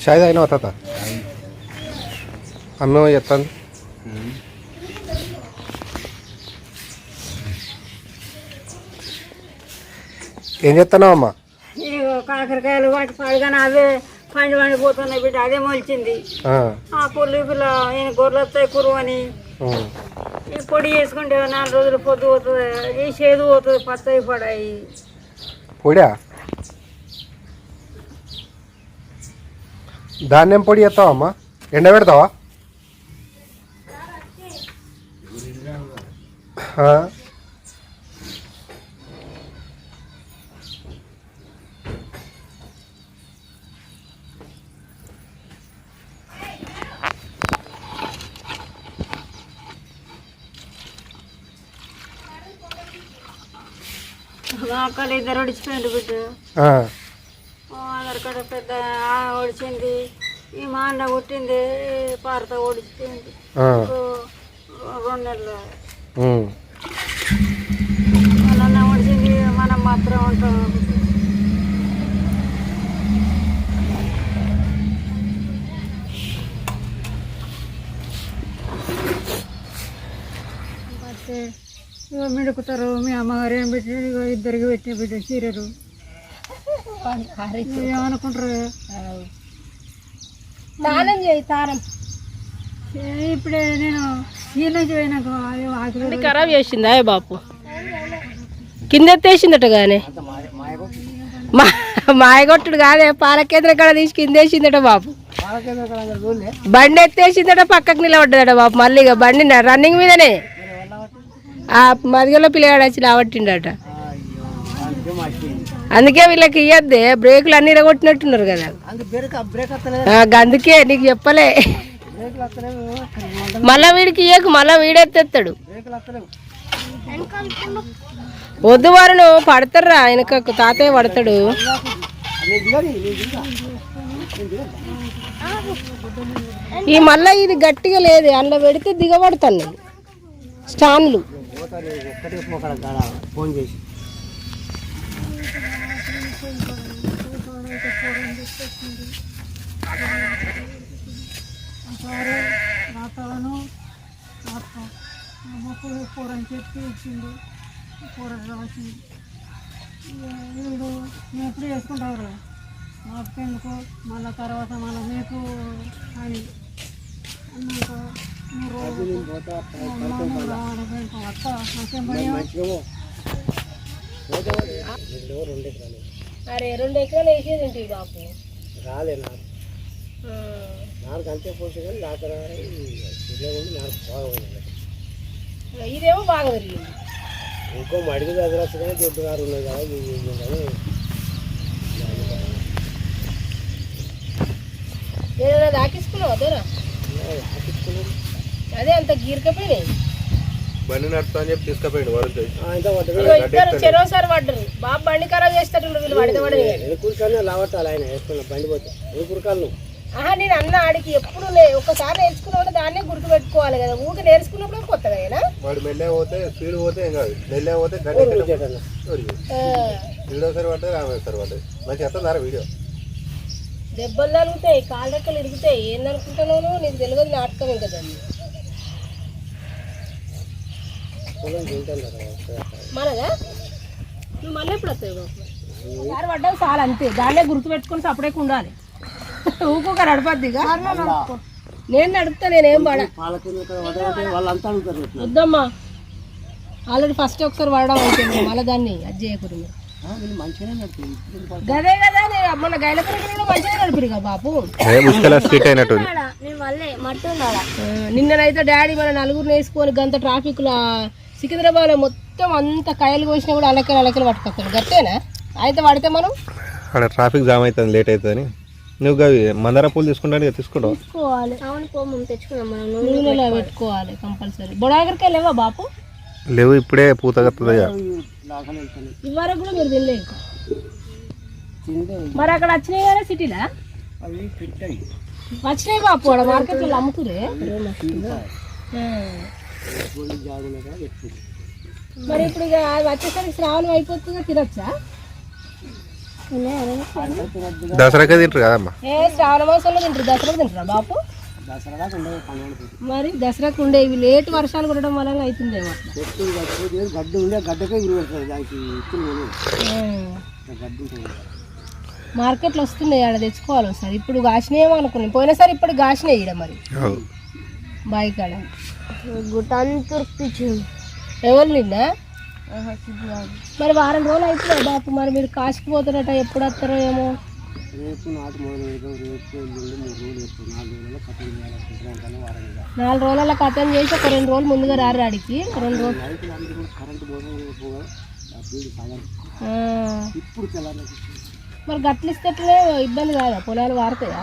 షాయి అయినా తాత అమ్మేమో చెప్తాను ఏం చెప్తున్నావు అమ్మా కాకరకాయలు వాటి పడగానే అవే పండి పండిపోతున్నాయి బిడ్డ అదే మొలిచింది. ఆ, పుల్లు పిల్ల ఈయన గొర్రెలు వస్తాయి కురువు అని. ఉమ్. ఈ పొడి చేసుకుంటే నాలుగు రోజులు పొద్దు పోతుంది ఈ చేదు పోతుంది పచ్చయి పడాయి. పొడా ధాన్యం పొడి చేస్తావా అమ్మా ఎండ పెడతావా ఆ, మా అక్కలు ఇద్దరు కార్డు పెద్ద ఆ ఒడిచింది ఈ మా అన్న పుట్టింది పారతో ఒడిచిపోయింది ఆ, ఓ రెండు నెలలు. వాళ్ళ అన్న ఒడిచింది మనం మాత్రం ఉంటాం మిడుకుతారు మీ అమ్మగారు ఏం పెట్టి ఇద్దరికి పెట్టిన బిడ్డ చీరలు. ఏమనుకుంటారు? తానం చేయి తానం ఇప్పుడే నేను ఖరాబ్ చేసిందా ఏ బాపు? కింద ఎత్తేసిందట గానే. మా మాయగొట్టుడు కాదే పాలకేంద్ర కాడ తీసి కింద వేసిందట బాపు. బండి ఎత్తేసిందట పక్కకు నిలబడ్డదట బాపు. మళ్ళీ ఇక బండి న- రన్నింగ్ మీదనే. ఆ మదిగలో పిల్లగాడు వచ్చి లావట్టిండట. అందుకే వీళ్ళకి ఇయ్యద్దే. బ్రేకులు అన్ని ఇరగొట్టినట్టున్నారు కదా. అందుకే నీకు చెప్పలే. మళ్ళా వీడికి ఇయ్యకు మళ్ళా వీడెత్తేస్తాడు వద్దు వారును పడతారా వెనక తాతయ్య పడతాడు. ఈ మళ్ళా ఇది గట్టిగా లేదు అందులో పెడితే దిగబడతాను నేను స్టాన్లు రాతాను మొక్కలు కూర అని చెప్పి ఇచ్చిండు కూర రాసింది వీడు మేము ఎప్పుడు చేసుకుంటారు మాకు ఎందుకు? మళ్ళీ తర్వాత మళ్ళీ మీకు అని అన్నాక నువ్వు రోజు అత్త నాకేం భయం? అరే రెండు ఎకరాలు వేసేది ఏంటి బాపు? రాలే నాకు నాకు అంతే పోతే కానీ నాకు ఉండి నాకు బాగుంది ఇదేమో బాగా పెరిగింది. ఇంకో మడికి దగ్గరచ్చు కానీ దొడ్డు గారు ఉన్నాయి కదా ఏదైనా దాకిస్తున్నావు అదేనా? అదే అంత గీరకపోయినాయి బండి నడుపుతా అని చెప్పి తీసుకుపోయాడు వరుణ్ ఇద్దరు చెరోసారి పడ్డరు బాబు బండి ఖరాబ్ వీళ్ళు పడితే పడని ఎనుకూరుకాలనే లావట్టాలి ఆయన వేసుకున్న బండి పోతే. నువ్వు ఆహా నేను అన్న ఆడికి ఎప్పుడు నే- ఒకసారి నేర్చుకున్నప్పుడు దాన్నే గుర్తు పెట్టుకోవాలి కదా. ఊరికి నేర్చుకున్నప్పుడు కొత్తగా అయినా? వాడు మెల్లే పోతే స్పీడ్ పోతే ఏం కాదు. మెల్లే పోతే చేయాలి వీడియోసారి పడ్డది రామేశ్వరి పడ్డది. మంచి వస్తుందా వీడియో? దెబ్బలు తగులుతాయి కాళ్ళ రెక్కలు ఇరుగుతాయి. ఏందనుకుంటున్నావు నీకు తెలియదు నాటకం ఇంకా దాన్ని పొలం తింటాను కదా మనదా నువ్వు మళ్ళీ ఎప్పుడు వస్తావు బాబు? ఒకసారి పడ్డావు చాలా అంతే. దాన్నే గుర్తు పెట్టుకొని సపరేట్ ఉండాలి. ఊకొక నడపద్దిగా నేను నడుపుతా నేనేం పడ వద్దమ్మా. ఆల్రెడీ ఫస్ట్ ఒకసారి పడడం అయిపోయింది మళ్ళీ దాన్ని అది చేయకూడదు ఆ, వీళ్ళు మంచిగానే నడుపుతుంది ఇప్పుడు పా- గదే కదా నేను మొన్న గైలపురం కూడా మంచిగా బాపు. నిన్ననైతే డాడీ మన నలుగురు వేసుకొని గంత ట్రాఫిక్లో సికింద్రాబాద్ మొత్తం అంత కాయలు కోసినా కూడా అలకలు అలకలు పట్టుకొస్తాడు. గట్టేనా? అయితే పడితే మనం? అక్కడ ట్రాఫిక్ జామ్ అవుతుంది లేట్ అవుతుంది. నువ్వు అవి మందార పూలు తీసుకుంటాను తీసుకుంటావు? తీసుకోవాలి. నూనెలో పెట్టుకోవాలి. కంపల్సరీ. బొడాగరికి లేవా బాపు? లేవు ఇప్పుడే పూత ఇవరకు కూడా మీరు తినలే మరి అక్కడ వచ్చినాయి కదా సిటీలా? వచ్చినాయి బాపు ఆడ మార్కెట్లో అమ్ముతురే మరి ఇప్పుడు ఇక అది వచ్చేసరికి శ్రావణం అయిపోతుందా తినొచ్చా? దసరాకే తింటారు కదమ్మా? ఏ శ్రావణ మాసంలో తింటారు దసరాకు తింటారా బాపు? దసరా మరి దసరాకు ఉండే ఇవి లేట్ వర్షాలు అవుతుందేమో కట్టుకుంటే గడ్డి ఉండే గడ్డకే ఇరు పెడుతుంది దానికి ఇచ్చిన గడ్డి ఉంటుంది. మార్కెట్లో వస్తున్నాయి ఆడ తెచ్చుకోవాలి ఒకసారి. ఇప్పుడు కాసినాయేమో అనుకున్నాం. పోయినసారి ఇప్పుడు కాసినాయి ఈడ మరి. బాయి కాడ. గుట్టాన్ని తుర్పించింది ఎవరు నిన్న? మరి వారం రోజులు అవుతుంది బాపు? మరి మీరు కాసుకుపోతారట ఎప్పుడు వస్తారో ఏమో? నాలుగు రోజుల కథం చేసి ఒక రెండు రోజులు ముందుగా రారు ఆడికి. రెండు రోజులు. మరి గట్లు ఇస్తే ఎట్లనే ఇబ్బంది కాదా? పొలాలు వారుతాయా?